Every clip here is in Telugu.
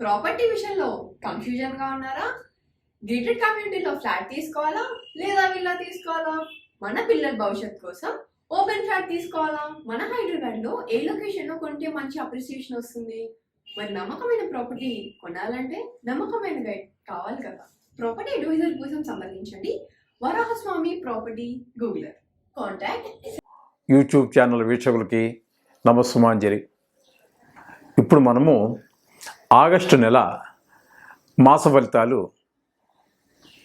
ప్రాపర్టీ విషయంలో కన్ఫ్యూజన్గా ఉన్నారా? గ్రేటెడ్ కమ్యూనిటీలో ఫ్లాట్ తీసుకోవాలా? లేదా విల్లా తీసుకోవాలా? మన పిల్లల భవిష్యత్ కోసం ఓపెన్ ఫ్లాట్ తీసుకోవాలా? మన హైదరాబాద్లో ఏ లొకేషన్లో కొంటే మంచి అప్రిసియేషన్ వస్తుంది? మరి నమ్మకమైన ప్రాపర్టీ కొనాలంటే నమ్మకమైన గైడ్ కావాలి కదా. ప్రాపర్టీ అడ్వైజర్ కోసం సంబంధించండి వరాహస్వామి ప్రాపర్టీ గూగులర్ కాంటాక్ట్ యూట్యూబ్ ఛానల్ వీక్షకులకి నమస్సుమాంజలి ఇప్పుడు మనము ఆగస్టు నెల మాస ఫలితాలు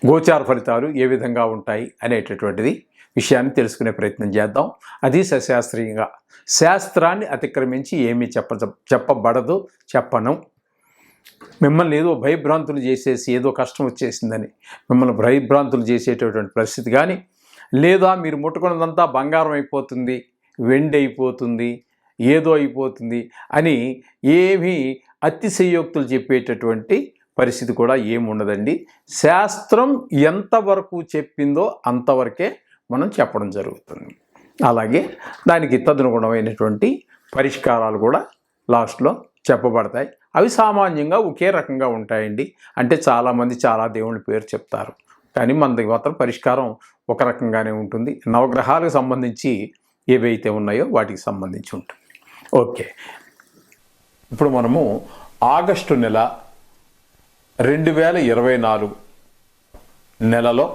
గోచార ఫలితాలు ఏ విధంగా ఉంటాయి అనేటటువంటిది విషయాన్ని తెలుసుకునే ప్రయత్నం చేద్దాం. అది సశాస్త్రీయంగా. శాస్త్రాన్ని అతిక్రమించి ఏమీ చెప్ప చెప్పబడదు చెప్పను. మిమ్మల్ని ఏదో భయభ్రాంతులు చేసేసి ఏదో కష్టం వచ్చేసిందని మిమ్మల్ని భయభ్రాంతులు చేసేటటువంటి పరిస్థితి కానీ లేదా మీరు ముట్టుకున్నదంతా బంగారం అయిపోతుంది వెండి అయిపోతుంది ఏదో అయిపోతుంది అని ఏమీ అతిశయోక్తులు చెప్పేటటువంటి పరిస్థితి కూడా ఏముండదండి. శాస్త్రం ఎంతవరకు చెప్పిందో అంతవరకే మనం చెప్పడం జరుగుతుంది. అలాగే దానికి తదనుగుణమైనటువంటి పరిష్కారాలు కూడా లాస్ట్లో చెప్పబడతాయి. అవి సామాన్యంగా ఒకే రకంగా ఉంటాయండి. అంటే చాలామంది చాలా దేవుళ్ళ పేరు చెప్తారు. కానీ మన దగ్గర మాత్రం పరిష్కారం ఒక రకంగానే ఉంటుంది. నవగ్రహాలకు సంబంధించి ఏవైతే ఉన్నాయో వాటికి సంబంధించి ఉంటుంది. ఓకే. ఇప్పుడు మనము ఆగస్టు నెల రెండు వేల ఇరవై నాలుగు నెలలో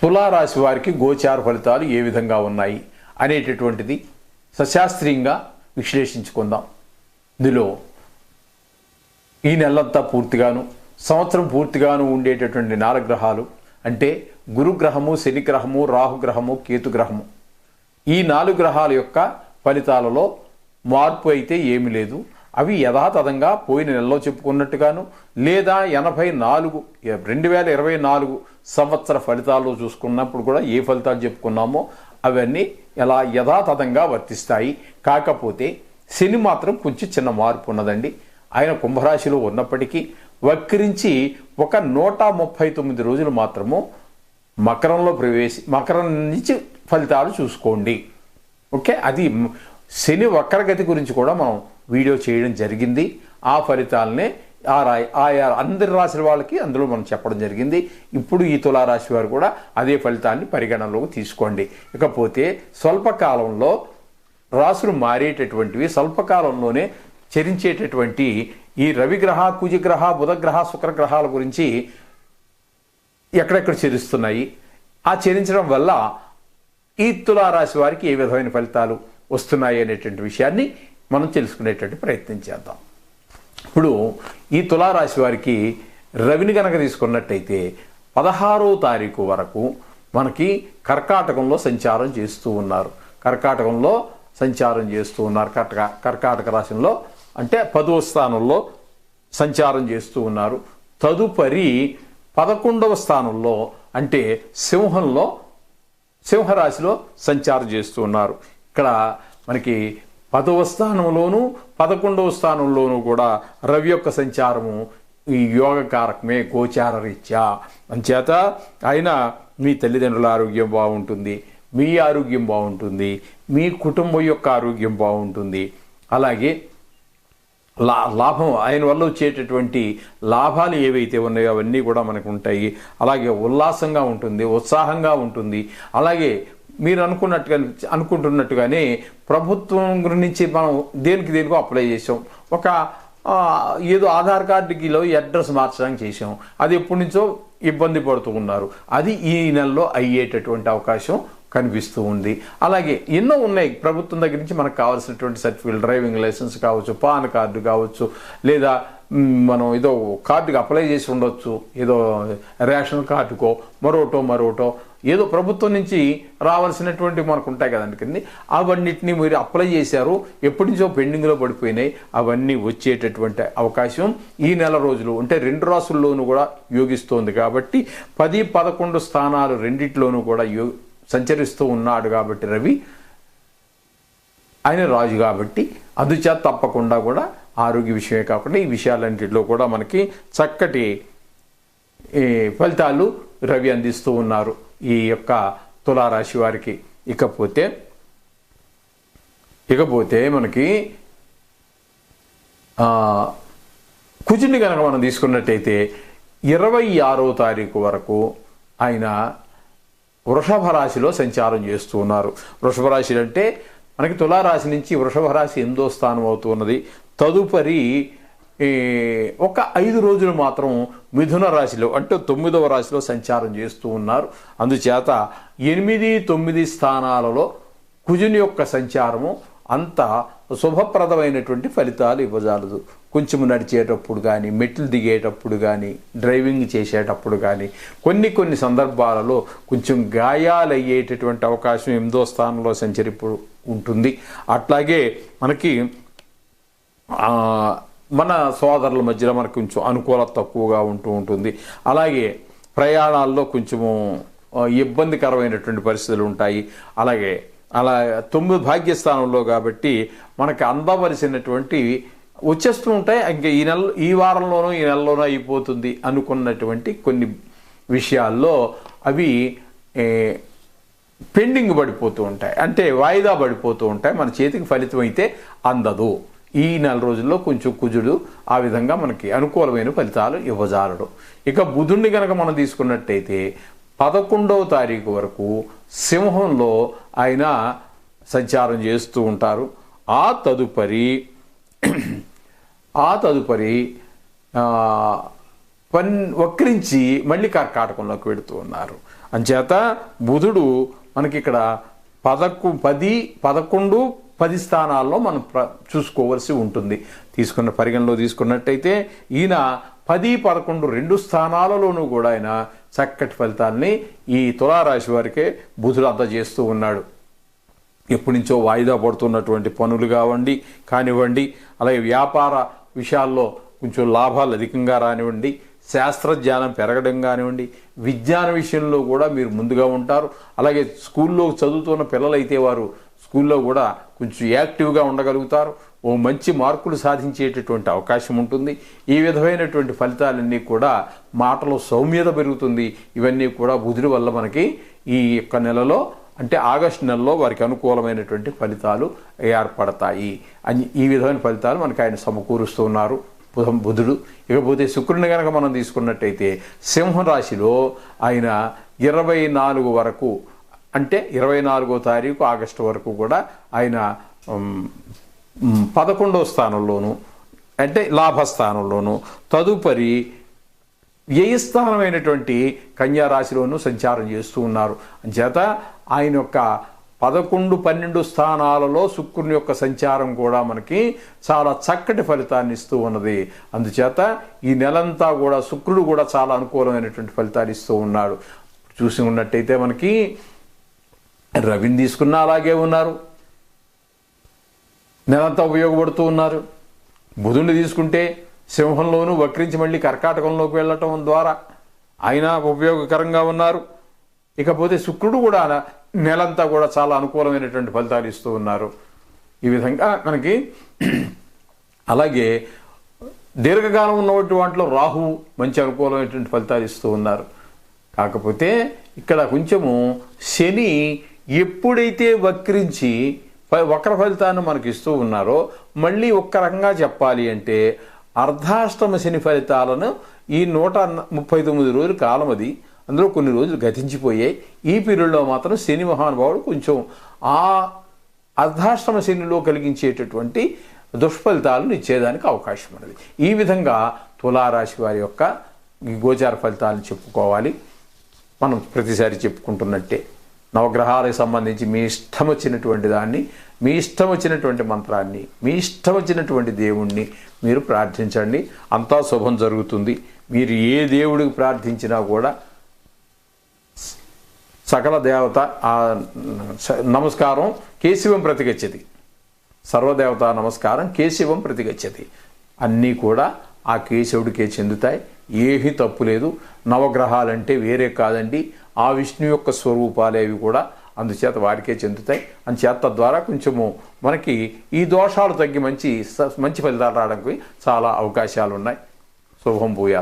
తులారాశి వారికి గోచార ఫలితాలు ఏ విధంగా ఉన్నాయి అనేటటువంటిది సశాస్త్రీయంగా విశ్లేషించుకుందాం. ఇందులో ఈ నెలంతా పూర్తిగాను సంవత్సరం పూర్తిగాను ఉండేటటువంటి నాలుగు గ్రహాలు అంటే గురుగ్రహము శనిగ్రహము రాహుగ్రహము కేతుగ్రహము ఈ నాలుగు గ్రహాల యొక్క ఫలితాలలో మార్పు అయితే ఏమీ లేదు. అవి యథాతథంగా పోయిన నెలలో చెప్పుకున్నట్టుగాను లేదా ఎనభై నాలుగు రెండు వేల ఇరవై నాలుగు సంవత్సర ఫలితాల్లో చూసుకున్నప్పుడు కూడా ఏ ఫలితాలు చెప్పుకున్నామో అవన్నీ ఎలా యథాతథంగా వర్తిస్తాయి. కాకపోతే శని మాత్రం కొంచెం చిన్న మార్పు ఉన్నదండి. ఆయన కుంభరాశిలో ఉన్నప్పటికీ వక్రించి ఒక నూట ముప్పై తొమ్మిది రోజులు మాత్రము మకరంలో ప్రవేశి మకరం నుంచి ఫలితాలు చూసుకోండి. ఓకే? అది శని వక్రగతి గురించి కూడా మనం వీడియో చేయడం జరిగింది. ఆ ఫలితాలనే ఆ రా ఆయా అందరి రాశుల వాళ్ళకి అందులో మనం చెప్పడం జరిగింది. ఇప్పుడు ఈ తులారాశి వారు కూడా అదే ఫలితాన్ని పరిగణనలోకి తీసుకోండి. ఇకపోతే స్వల్పకాలంలో రాసులు మారేటటువంటివి స్వల్పకాలంలోనే చరించేటటువంటి ఈ రవిగ్రహ కుజగ్రహ బుధగ్రహ శుక్రగ్రహాల గురించి ఎక్కడెక్కడ చెరుస్తున్నాయి? ఆ చెరించడం వల్ల ఈ తులారాశి వారికి ఏ విధమైన ఫలితాలు? వస్తున్నాయి అనేటువంటి విషయాన్ని మనం తెలుసుకునేటువంటి ప్రయత్నం చేద్దాం. ఇప్పుడు ఈ తులారాశి వారికి రవిని కనుక తీసుకున్నట్టయితే పదహారో తారీఖు వరకు మనకి కర్కాటకంలో సంచారం చేస్తూ ఉన్నారు. కర్కాటకంలో సంచారం చేస్తూ ఉన్నారు. కర్క కర్కాటక రాశిలో అంటే పదో స్థానంలో సంచారం చేస్తూ ఉన్నారు. తదుపరి పదకొండవ స్థానంలో అంటే సింహంలో సింహరాశిలో సంచారం చేస్తూ ఉన్నారు. ఇక్కడ మనకి పదవ స్థానంలోను పదకొండవ స్థానంలోనూ కూడా రవి యొక్క సంచారము ఈ యోగ కారకమే గోచార రీత్యా. అంచేత ఆయన మీ తల్లిదండ్రుల ఆరోగ్యం బాగుంటుంది మీ ఆరోగ్యం బాగుంటుంది మీ కుటుంబం యొక్క ఆరోగ్యం బాగుంటుంది. అలాగే లా లాభం ఆయన వల్ల వచ్చేటటువంటి లాభాలు ఏవైతే ఉన్నాయో అవన్నీ కూడా మనకు ఉంటాయి. అలాగే ఉల్లాసంగా ఉంటుంది ఉత్సాహంగా ఉంటుంది. అలాగే మీరు అనుకున్నట్టుగా అనుకుంటున్నట్టుగానే ప్రభుత్వం గురించి మనం దేనికి దేనికో అప్లై చేసాం. ఒక ఏదో ఆధార్ కార్డుకిలో అడ్రస్ మార్చడానికి చేసాం. అది ఎప్పటి నుంచో ఇబ్బంది పడుతూ ఉన్నారు. అది ఈ నెలలో అయ్యేటటువంటి అవకాశం కనిపిస్తూ ఉంది. అలాగే ఎన్నో ఉన్నాయి. ప్రభుత్వం దగ్గర నుంచి మనకు కావాల్సినటువంటి సర్టిఫికేట్ డ్రైవింగ్ లైసెన్స్ కావచ్చు పాన్ కార్డు కావచ్చు లేదా మనం ఏదో కార్డుకి అప్లై చేసి ఉండొచ్చు. ఏదో రేషన్ కార్డుకో మరోటో మరోటో. ఏదో ప్రభుత్వం నుంచి రావాల్సినటువంటి మనకు ఉంటాయి కదండి కింద. అవన్నిటిని మీరు అప్లై చేశారు. ఎప్పటి నుంచో పెండింగ్లో పడిపోయినాయి. అవన్నీ వచ్చేటటువంటి అవకాశం ఈ నెల రోజులు. అంటే రెండు రాసుల్లోనూ కూడా యోగిస్తోంది కాబట్టి పది పదకొండు స్థానాలు రెండిట్లోనూ కూడా యో సంచరిస్తూ ఉన్నాడు కాబట్టి రవి. ఆయన రాజు కాబట్టి అందుచేత తప్పకుండా కూడా ఆరోగ్య విషయమే కాకుండా ఈ విషయాలన్నింటిలో కూడా మనకి చక్కటి ఈ ఫలితాలు రవి అందిస్తూ ఉన్నారు. ఈ యొక్క తులారాశి వారికి. ఇకపోతే ఇకపోతే మనకి కుజుని కనుక మనం తీసుకున్నట్టయితే ఇరవై ఆరో తారీఖు వరకు ఆయన వృషభ రాశిలో సంచారం చేస్తూ ఉన్నారు. వృషభ రాశి అంటే మనకి తులారాశి నుంచి వృషభ రాశి ఎనిమిదో స్థానం అవుతున్నది తదుపరి ఈ, ఒక ఐదు రోజులు మాత్రం మిథున రాశిలో అంటే తొమ్మిదవ రాశిలో సంచారం చేస్తూ ఉన్నారు. అందుచేత ఎనిమిది తొమ్మిది స్థానాలలో కుజుని యొక్క సంచారము అంత శుభప్రదమైనటువంటి ఫలితాలు ఇవ్వజాలదు. కొంచెం నడిచేటప్పుడు కానీ మెట్లు దిగేటప్పుడు కానీ డ్రైవింగ్ చేసేటప్పుడు కానీ కొన్ని కొన్ని సందర్భాలలో కొంచెం గాయాలయ్యేటటువంటి అవకాశం ఎనిమిదో స్థానంలో సంచరిపు ఉంటుంది. అట్లాగే మనకి మన సోదరుల మధ్యలో మనకు కొంచెం అనుకూలత తక్కువగా ఉంటూ ఉంటుంది. అలాగే ప్రయాణాల్లో కొంచెము ఇబ్బందికరమైనటువంటి పరిస్థితులు ఉంటాయి. అలాగే అలా తొమ్మిది భాగ్యస్థానంలో కాబట్టి మనకి అందవలసినటువంటి వచ్చేస్తూ ఉంటాయి. ఇంకా ఈ నెల ఈ వారంలోనూ ఈ నెలలోనూ అయిపోతుంది అనుకున్నటువంటి కొన్ని విషయాల్లో అవి పెండింగ్ పడిపోతూ ఉంటాయి. అంటే వాయిదా పడిపోతూ ఉంటాయి. మన చేతికి ఫలితం అయితే అందదు. ఈ నెల రోజుల్లో కొంచెం కుజుడు ఆ విధంగా మనకి అనుకూలమైన ఫలితాలు ఇవ్వజాలడు. ఇక బుధుడిని కనుక మనం తీసుకున్నట్టయితే పదకొండవ తారీఖు వరకు సింహంలో ఆయన సంచారం చేస్తూ ఉంటారు. ఆ తదుపరి ఆ తదుపరి పన్ వక్రించి మళ్ళీ కర్కాటకంలోకి వెడుతూ ఉన్నారు. అంచేత బుధుడు మనకి ఇక్కడ పదకు పది పదకొండు పది స్థానాల్లో మనం ప్ర చూసుకోవలసి ఉంటుంది. తీసుకున్న పరిగణలో తీసుకున్నట్టయితే ఈయన పది పదకొండు రెండు స్థానాలలోనూ కూడా ఆయన చక్కటి ఫలితాల్ని ఈ తులారాశి వారికే బుధుడు అందజేస్తూ ఉన్నాడు. ఎప్పటి నుంచో వాయిదా పడుతున్నటువంటి పనులు కావండి కానివ్వండి అలాగే వ్యాపార విషయాల్లో కొంచెం లాభాలు అధికంగా రానివ్వండి శాస్త్రజ్ఞానం పెరగడం కానివ్వండి విజ్ఞాన విషయంలో కూడా మీరు ముందుగా ఉంటారు. అలాగే స్కూల్లో చదువుతున్న పిల్లలైతే వారు స్కూల్లో కూడా కొంచెం యాక్టివ్గా ఉండగలుగుతారు. ఓ మంచి మార్కులు సాధించేటటువంటి అవకాశం ఉంటుంది. ఈ విధమైనటువంటి ఫలితాలన్నీ కూడా మాటలో సౌమ్యత పెరుగుతుంది. ఇవన్నీ కూడా బుధుడి వల్ల మనకి ఈ యొక్క నెలలో అంటే ఆగస్టు నెలలో వారికి అనుకూలమైనటువంటి ఫలితాలు ఏర్పడతాయి. అని ఈ విధమైన ఫలితాలు మనకి ఆయన సమకూరుస్తూ ఉన్నారు. బుధం బుధుడు. ఇకపోతే శుక్రుని కనుక మనం తీసుకున్నట్టయితే సింహరాశిలో ఆయన ఇరవై నాలుగు వరకు అంటే ఇరవై నాలుగో తారీఖు ఆగస్టు వరకు కూడా ఆయన పదకొండో పదకొండవ స్థానంలోను అంటే లాభస్థానంలోను తదుపరి వ్యయస్థానమైనటువంటి స్థానమైనటువంటి రాశిలోనూ సంచారం చేస్తూ ఉన్నారు. అంచేత ఆయన యొక్క పదకొండు పన్నెండు స్థానాలలో శుక్రుని యొక్క సంచారం కూడా మనకి చాలా చక్కటి ఫలితాన్ని ఇస్తూ ఉన్నది. అందుచేత ఈ నెలంతా కూడా శుక్రుడు కూడా చాలా అనుకూలమైనటువంటి ఫలితాలు ఇస్తూ ఉన్నాడు. చూసి ఉన్నట్టయితే మనకి రవిని తీసుకున్నా అలాగే ఉన్నారు. నెలంతా ఉపయోగపడుతూ ఉన్నారు. బుధుని తీసుకుంటే సింహంలోనూ వక్రించి మళ్ళీ కర్కాటకంలోకి వెళ్ళటం ద్వారా ఆయన ఉపయోగకరంగా ఉన్నారు. ఇకపోతే శుక్రుడు కూడా నెలంతా కూడా చాలా అనుకూలమైనటువంటి ఫలితాలు ఇస్తూ ఉన్నారు. ఈ విధంగా మనకి అలాగే దీర్ఘకాలం ఉన్నటువంటి వాటిలో రాహు మంచి అనుకూలమైనటువంటి ఫలితాలు ఇస్తూ ఉన్నారు. కాకపోతే ఇక్కడ కొంచెము శని ఎప్పుడైతే వక్రించి వక్ర ఫలితాన్ని మనకి ఇస్తూ ఉన్నారో మళ్ళీ ఒక్క రకంగా చెప్పాలి అంటే అర్ధాష్టమ శని ఫలితాలను ఈ నూట ముప్పై తొమ్మిది రోజుల కాలం అది. అందులో కొన్ని రోజులు గతించిపోయాయి. ఈ పీరియడ్లో మాత్రం శని మహానుభావుడు కొంచెం ఆ అర్ధాష్టమ శనిలో కలిగించేటటువంటి దుష్ఫలితాలను ఇచ్చేదానికి అవకాశం ఉన్నది. ఈ విధంగా తులారాశి వారి యొక్క గోచార ఫలితాలను చెప్పుకోవాలి. మనం ప్రతిసారి చెప్పుకుంటున్నట్టే. నవగ్రహాలకు సంబంధించి మీ ఇష్టం వచ్చినటువంటి దాన్ని మీ ఇష్టం వచ్చినటువంటి మంత్రాన్ని మీ ఇష్టం వచ్చినటువంటి దేవుణ్ణి మీరు ప్రార్థించండి. అంతా శుభం జరుగుతుంది. మీరు ఏ దేవుడికి ప్రార్థించినా కూడా సకల దేవత నమస్కారం కేశవం ప్రతిగచ్చది. సర్వదేవత నమస్కారం కేశవం ప్రతిగచ్చది. అన్నీ కూడా ఆ కేశవుడికే చెందుతాయి. ఏమీ తప్పు లేదు. నవగ్రహాలంటే వేరే కాదండి. ఆ విష్ణు యొక్క స్వరూపాలేవి కూడా అందుచేత వారికే చెందుతాయి. అందుచేత తద్వారా కొంచెము మనకి ఈ దోషాలు తగ్గి మంచి మంచి ఫలితాలు రావడానికి చాలా అవకాశాలు ఉన్నాయి శుభం భూయా